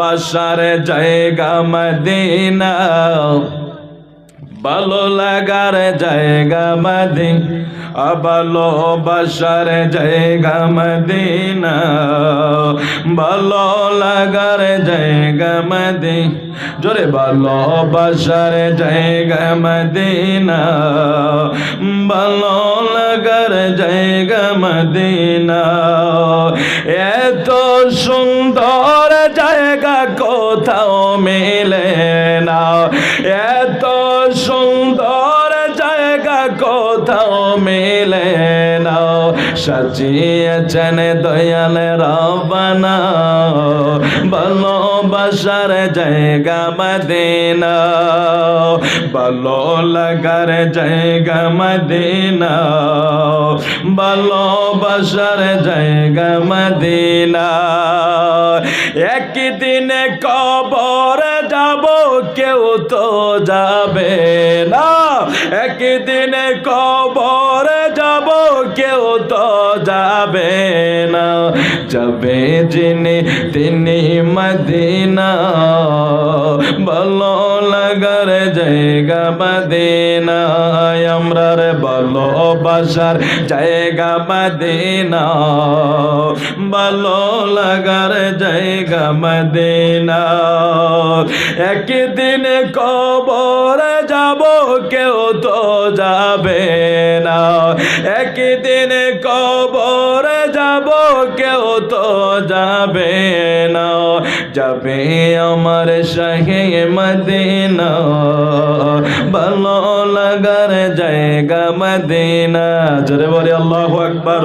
পাশার জায়গা মদিনা। ভালো লাগার জায়গা মদিন। ভালো বাসার জায়গা মদিনা। ভালো লাগার জায়গা মদিন। জোরে ভালো বাসার জায়গা মদিনা। ভালো লাগার জায়গা মদিনা। এত সুন্দর মেলে না এত সুন্দর জায়গা কোথাও মেলে না সাজিয়েছেন দয়াল রবানা ভালোবাসার জায়গা মদিনা। ভালো লাগার জায়গা মদিনা। ভালোবাসার জায়গা মদিনা। একদিন কবর যাব, কেউ তো যাবে না। একদিন কবর যাব, কেউ তো যাবে না। যাবে যিনি, তিনি মদিনা। মদিনা আমরার ভালো বাসার জায়গা মদিনা। ভালো লাগার জায়গা মদিনা। একদিন কবর যাব, কেউ তো যাবে না। একদিন কবর যাব, কেউ তো যাবে না। যাবে আমার শাহে মদিনা। মদিনা জোরে বলে আল্লাহু আকবার।